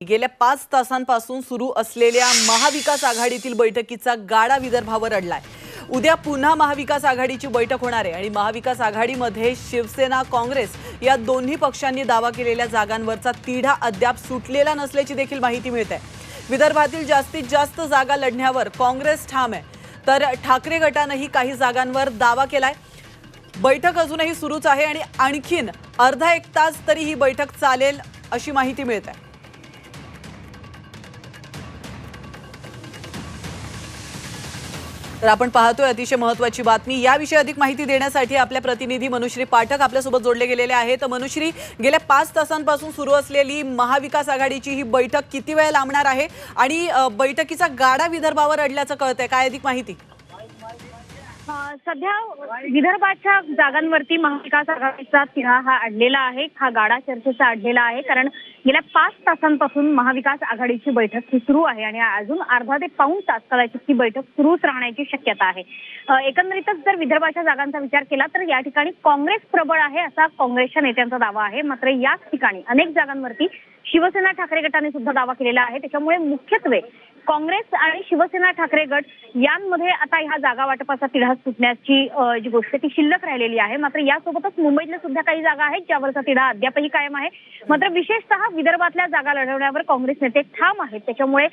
गेल्या पाच तासांपासून सुरू असलेल्या महाविकास आघाडीतील बैठकीचा गाडा विदर्भावर अडलाय. उद्या पुन्हा महाविकास आघाडीची बैठक होणार आहे आणि महाविकास आघाडीमध्ये शिवसेना काँग्रेस या दोन्ही पक्षांनी दावा केलेल्या जागांवरचा तिढा अद्याप सुटलेला नसल्याची देखील माहिती मिळते विदर्भातील जास्तीत जास्त जागा लढण्यावर काँग्रेस ठाम आहे. तर ठाकरे गटानंही काही जागांवर दावा केलाय. बैठक अजूनही सुरूच आहे आणि आणखीन अर्धा एक तास तरी ही बैठक चालेल अशी माहिती मिळत आहे. तर आपण पाहतोय अतिशय महत्वाची बातमी. याविषयी अधिक माहिती देण्यासाठी आपल्या प्रतिनिधी मनुश्री पाठक आपल्यासोबत जोडले गेलेले आहेत. तर मनुश्री गेल्या पाच तासांपासून सुरू असलेली महाविकास आघाडीची ही बैठक किती वेळ लांबणार आहे? आणि बैठकीचा गाडा विदर्भावर अडल्याचं कळतंय. काय अधिक माहिती? सध्या विदर्भाच्या जागांवरती महाविकास आघाडीचा तिढा हा अडलेला आहे. हा गाडा चर्चेचा अडलेला आहे. कारण गेल्या पाच तासांपासून महाविकास आघाडीची बैठक ही सुरू आहे आणि अजून अर्धा ते पाऊण तास कदाचित ही बैठक सुरूच राहण्याची शक्यता आहे. एकंदरीतच जर विदर्भाच्या जागांचा विचार केला तर या ठिकाणी काँग्रेस प्रबळ आहे असा काँग्रेसच्या नेत्यांचा दावा आहे. मात्र याच ठिकाणी अनेक जागांवरती शिवसेना ठाकरे गटाने सुद्धा दावा केलेला आहे. त्याच्यामुळे मुख्यत्वे काँग्रेस आणि शिवसेना ठाकरे गट यांमध्ये आता ह्या जागा वाटपाचा तिढा सुटण्याची जी गोष्ट ती शिल्लक राहिलेली आहे. मात्र यासोबतच मुंबईतल्या सुद्धा काही जागा आहेत ज्यावरचा तिढा अद्यापही कायम आहे. मात्र विशेषतः विदर्भातल्या जागा लढवण्यावर काँग्रेस नेते ठाम आहेत. त्याच्यामुळे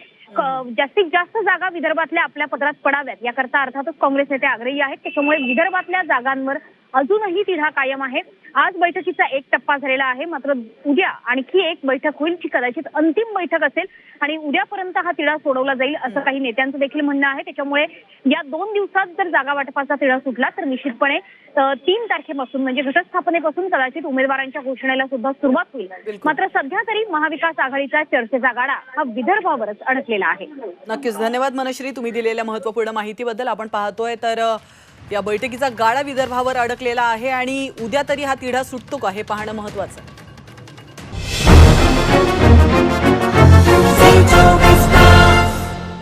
जास्तीत जास्त जागा विदर्भातल्या आपल्या पदरात पडाव्यात. याकरता अर्थातच काँग्रेस नेते आग्रही आहेत. त्याच्यामुळे विदर्भातल्या जागांवर अजूनही तिढा कायम आहे. आज बैठकीचा एक टप्पा झालेला आहे. मात्र उद्या आणखी एक बैठक होईल जी कदाचित अंतिम बैठक असेल आणि उद्यापर्यंत हा तिढा सोडवला जाईल असं काही नेत्यांचं देखील म्हणणं आहे. त्याच्यामुळे या दोन दिवसात जर जागा वाटपाचा तिढा सुटला तर निश्चितपणे तीन तारखेपासून म्हणजे घटस्थापनेपासून कदाचित उमेदवारांच्या घोषणेला सुद्धा सुरुवात होईल. मात्र सध्या तरी महाविकास आघाडीचा चर्चेचा गाडा हा विदर्भावरच अडकलेला आहे. नक्कीच. धन्यवाद मनश्री तुम्ही दिलेल्या महत्त्वपूर्ण माहितीबद्दल आपण पाहतोय. तर या बैठकीचा गाडा विदर्भावर अडकलेला आहे आणि उद्या तरी हा तिढा सुटतो का हे पाहणं महत्वाचं आहे.